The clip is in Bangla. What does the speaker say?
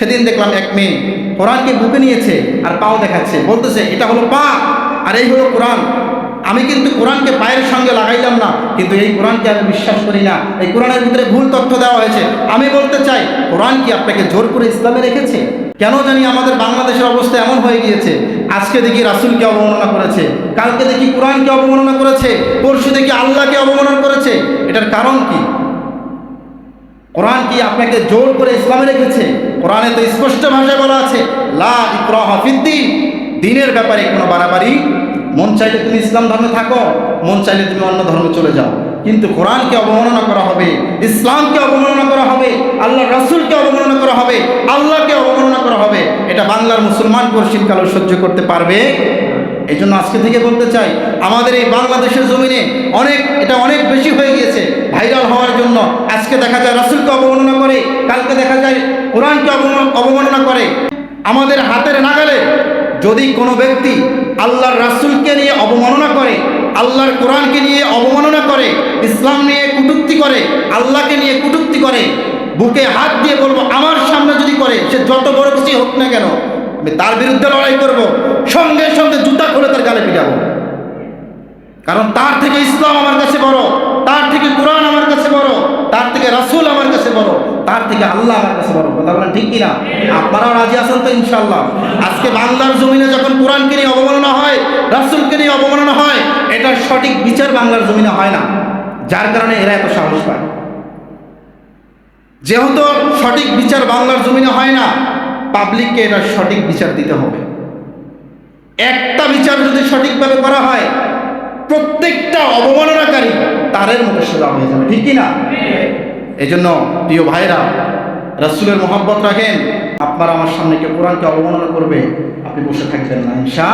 সেদিন দেখলাম এক মেয়ে কোরআনকে বুকে নিয়েছে আর পাও দেখাচ্ছে। বলতেছে, এটা হলো পা আর এই হলো কোরআন। আমি কিন্তু কোরআনকে পায়ের সঙ্গে লাগাইলাম না, কিন্তু এই কোরআনকে আমি বিশ্বাস করি না। এই কোরআনের ভিতরে ভুল তথ্য দেওয়া হয়েছে। আমি বলতে চাই, কোরআন কি আপনাকে জোর করে ইসলামে রেখেছে? কেন জানি আমাদের বাংলাদেশের অবস্থা এমন হয়ে গিয়েছে। আজকে দেখি রাসুলকে অবমাননা করেছে, কালকে দেখি কোরআনকে অবমাননা করেছে, পরশু দেখি আল্লাহকে অবমাননা করেছে। এটার কারণ কি? কোরআন কি আপনাকে জোর করে ইসলামে রেখেছে? কোরআনে তো স্পষ্ট ভাষায় বলা আছে দিনের ব্যাপারে কোনো বাড়াবাড়ি। মন চাইলে তুমি ইসলাম ধর্মে থাকো, মন চাইলে তুমি অন্য ধর্মে চলে যাও। কিন্তু কোরআনকে অবমাননা করা হবে, ইসলামকে অবমাননা করা হবে আল্লাহ রাসূলকে অবমাননা করা হবে, আল্লাহকে অবমাননা করা হবে, এটা বাংলার মুসলমান পশ্চিমকালও সহ্য করতে পারবে? এই জন্য আজকে থেকে বলতে চাই, আমাদের এই বাংলাদেশের জমিনে অনেক, এটা অনেক বেশি হয়ে গিয়েছে। জন্য আজকে দেখা যায় রাসুলকে অবমাননা করে, কালকে দেখা যায় কোরআনকে অবমাননা করে। আমাদের হাতের নাগালে যদি কোনো ব্যক্তি আল্লাহর রাসূলকে নিয়ে অবমাননা করে, আল্লাহর কোরআনকে নিয়ে অবমাননা করে, ইসলাম নিয়ে কুটুক্তি করে, আল্লাহকে নিয়ে কুটুক্তি করে, বুকে হাত দিয়ে বলব, আমার সামনে যদি করে, সে যত বড় কিছু হোক না কেন, আমি তার বিরুদ্ধে লড়াই করব, সঙ্গে সঙ্গে জুতা খুলে তার গালে পিটাবো। কারণ তার থেকে ইসলাম আমার কাছে বড়, তার থেকে কোরআন আমার কাছে বড়। তার থেকে রাসূল আমার কাছে বড়, তার থেকে আল্লাহ আমার কাছে বড়। কথা বলেন ঠিক কিনা? আপনারাও রাজি আছেন তো ইনশাল্লাহ আজকে বাংলার জমিনে যখন কোরআনকে নিয়ে অবমাননা হয়, রাসূলকে নিয়ে অবমাননা হয়, এটার সঠিক বিচার বাংলার জমিনে হয় না। যার কারণে এরা এত সাহস পায়। যেহেতু সঠিক বিচার বাংলার জমিনে হয় না, পাবলিককে এটার সঠিক বিচার দিতে হবে। একটা বিচার যদি সঠিকভাবে করা হয় প্রত্যেকটা অবমাননাকারী তারের মধ্যে সোজা হয়ে যাবে, ঠিক কি না এই জন্য প্রিয় ভাইরা রাসুলের মোহাম্মত রাখেন, আপনারা আমার সামনে কেউ কোরআনকে অবমাননা করবে, আপনি বসে থাকবেন না, ইনশা।